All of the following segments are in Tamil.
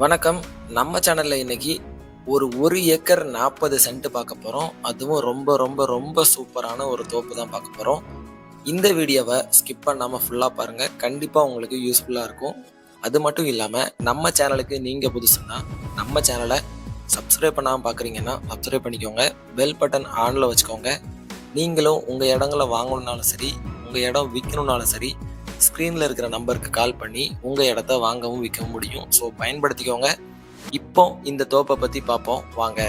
வணக்கம். நம்ம சேனல்ல இன்னைக்கு ஒரு ஒரு ஏக்கர் நாற்பது சென்ட் பார்க்க போறோம். அதுவும் ரொம்ப ரொம்ப ரொம்ப சூப்பரான ஒரு தோப்பு தான் பார்க்க போறோம். இந்த வீடியோவை ஸ்கிப் பண்ணாம ஃபுல்லா பாருங்க. கண்டிப்பா உங்களுக்கு யூஸ்ஃபுல்லா இருக்கும். அது மட்டும் இல்லாம நம்ம சேனலுக்கு நீங்க புதுசுன்னா நம்ம சேனலை சப்ஸ்கிரைப் பண்ணாம பார்க்குறீங்கன்னா சப்ஸ்கிரைப் பண்ணிக்கோங்க. பெல் பட்டன் ஆனில் வச்சுக்கோங்க. நீங்களும் உங்கள் இடங்களை வாங்கணுன்னாலும் சரி உங்கள் இடம் விற்கணுன்னாலும் சரி ஸ்க்ரீனில் இருக்கிற நம்பருக்கு கால் பண்ணி உங்கள் இடத்த வாங்கவும் விற்கவும் முடியும். ஸோ பயன்படுத்திக்கோங்க. இப்போ இந்த தோப்பை பற்றி பார்ப்போம். வாங்க.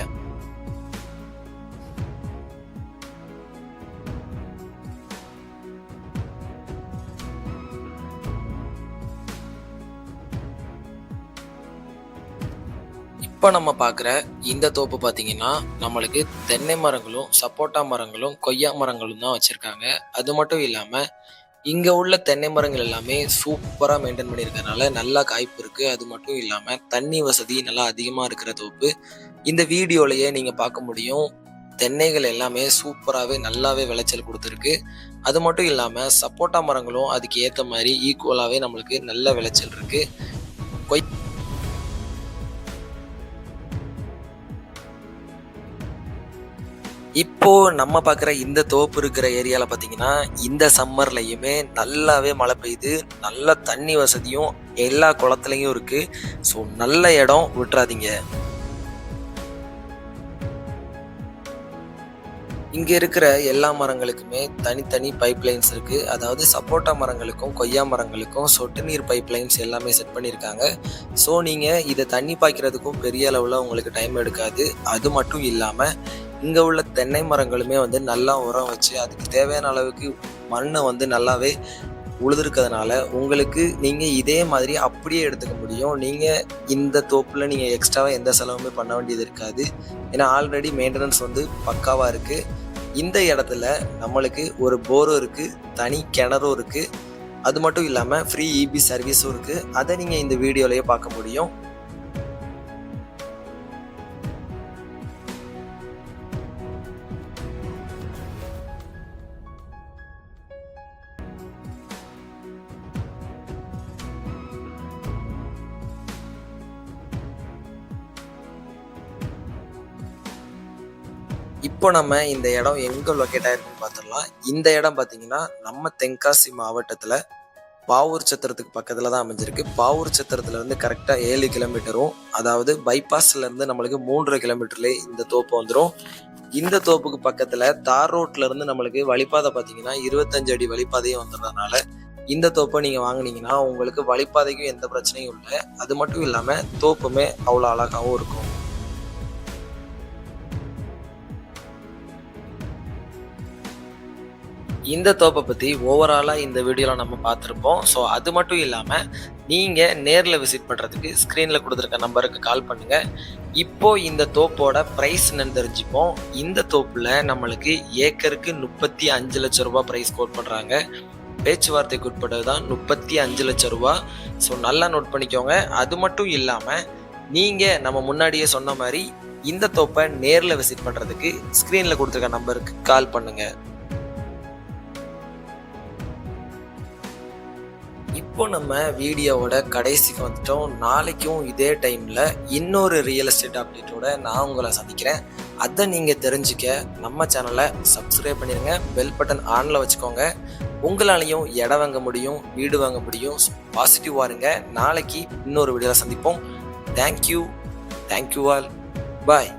இப்போ நம்ம பார்க்குற இந்த தோப்பு பார்த்தீங்கன்னா நம்மளுக்கு தென்னை மரங்களும் சப்போட்டா மரங்களும் கொய்யா மரங்களும் தான் வச்சுருக்காங்க. அது மட்டும் இல்லாமல் இங்கே உள்ள தென்னை மரங்கள் எல்லாமே சூப்பராக மெயின்டைன் பண்ணியிருக்கறனால நல்லா காய்ப்பு இருக்குது அது மட்டும் இல்லாமல் தண்ணி வசதி நல்லா அதிகமாக இருக்கிற தோப்பு. இந்த வீடியோலையே நீங்கள் பார்க்க முடியும். தென்னைகள் எல்லாமே சூப்பராகவே நல்லாவே விளைச்சல் கொடுத்துருக்கு. அது மட்டும் இல்லாமல் சப்போட்டா மரங்களும் அதுக்கு ஏற்ற மாதிரி ஈக்குவலாகவே நம்மளுக்கு நல்ல விளைச்சல் இருக்குது கொய் இப்போ நம்ம பார்க்குற இந்த தோப்பு இருக்கிற ஏரியாவில் பார்த்தீங்கன்னா இந்த சம்மர்லையுமே நல்லாவே மழை பெய்யுது. நல்ல தண்ணி வசதியும் எல்லா குளத்துலையும் இருக்கு. ஸோ நல்ல இடம் விட்டுறாதீங்க. இங்க இருக்கிற எல்லா மரங்களுக்குமே தனித்தனி பைப் லைன்ஸ் இருக்கு. அதாவது சப்போட்டா மரங்களுக்கும் கொய்யா மரங்களுக்கும் சொட்டு நீர் பைப் லைன்ஸ் எல்லாமே செட் பண்ணியிருக்காங்க. ஸோ நீங்க இதை தண்ணி பாய்க்கிறதுக்கும் பெரிய அளவில் உங்களுக்கு டைம் எடுக்காது. அது மட்டும் இல்லாமல் இங்கே உள்ள தென்னை மரங்களுமே வந்து நல்லா உரம் வச்சு அதுக்கு தேவையான அளவுக்கு மண்ணை வந்து நல்லாவே உழுதுருக்கிறதுனால உங்களுக்கு நீங்கள் இதே மாதிரி அப்படியே எடுத்துக்க முடியும். நீங்கள் இந்த தோப்பில் நீங்கள் எக்ஸ்ட்ராவாக எந்த செலவுமே பண்ண வேண்டியது இருக்காது. ஏன்னா ஆல்ரெடி மெயின்டெனன்ஸ் வந்து பக்காவாக இருக்குது இந்த இடத்துல நம்மளுக்கு ஒரு போரும் இருக்குது தனி கிணறும் இருக்குது அது மட்டும் இல்லாமல் ஃப்ரீ இபி சர்வீஸும் இருக்குது அதை நீங்கள் இந்த வீடியோலேயே பார்க்க முடியும். இப்போ நம்ம இந்த இடம் எங்கே லொக்கேட் ஆயிருக்குன்னு பார்த்துடலாம் இந்த இடம் பார்த்தீங்கன்னா நம்ம தென்காசி மாவட்டத்தில் பாவூர் சத்திரத்துக்கு பக்கத்தில் தான் அமைஞ்சிருக்கு. பாவூர் சத்திரத்துலேருந்து கரெக்டாக ஏழு கிலோமீட்டரும் அதாவது பைபாஸ்லேருந்து இருந்து நம்மளுக்கு மூன்றரை கிலோமீட்டர்லேயே இந்த தோப்பு வந்துடும் இந்த தோப்புக்கு பக்கத்தில் தார் ரோட்லேருந்து நம்மளுக்கு வழிபாதை பார்த்தீங்கன்னா இருபத்தஞ்சு அடி வழிபாதையும் வந்துடுறதுனால இந்த தோப்பை நீங்கள் வாங்கினீங்கன்னா உங்களுக்கு வழிபாதைக்கும் எந்த பிரச்சனையும் இல்லை. அது மட்டும் இல்லாமல் தோப்புமே அவ்வளோ அழகாகவும் இருக்கும். இந்த தோப்பை பற்றி ஓவராலாக இந்த வீடியோவில் நம்ம பார்த்துருப்போம். ஸோ அது மட்டும் இல்லாமல் நீங்கள் நேரில் விசிட் பண்ணுறதுக்கு ஸ்க்ரீனில் கொடுத்துருக்க நம்பருக்கு கால் பண்ணுங்கள் இப்போது இந்த தோப்போட ப்ரைஸ் என்னன்னு தெரிஞ்சுப்போம். இந்த தோப்பில் நம்மளுக்கு ஏக்கருக்கு முப்பத்தி அஞ்சு லட்ச ரூபா ப்ரைஸ் கோட் பண்ணுறாங்க பேச்சுவார்த்தைக்கு உட்பட்டது தான் முப்பத்தி அஞ்சு லட்ச ரூபா ஸோ நல்லா நோட் பண்ணிக்கோங்க. அது மட்டும் இல்லாமல் நீங்கள் நம்ம முன்னாடியே சொன்ன மாதிரி இந்த தோப்பை நேரில் விசிட் பண்ணுறதுக்கு ஸ்க்ரீனில் கொடுத்துருக்க நம்பருக்கு கால் பண்ணுங்கள் இப்போ நம்ம வீடியோவோட கடைசிக்கு வந்துட்டோம். நாளைக்கும் இதே டைமில் இன்னொரு ரியல் எஸ்டேட் அப்டேட்டோட நான் உங்களை சந்திக்கிறேன். அதை நீங்கள் தெரிஞ்சுக்க நம்ம சேனலை சப்ஸ்கிரைப் பண்ணிடுங்க பெல் பட்டன் ஆனில் வச்சுக்கோங்க. உங்களாலையும் இடம் வாங்க முடியும் வீடு வாங்க முடியும். பாசிட்டிவாக இருங்க. நாளைக்கு இன்னொரு வீடியோவில் சந்திப்போம். தேங்க்யூ தேங்க்யூ ஆல் பாய்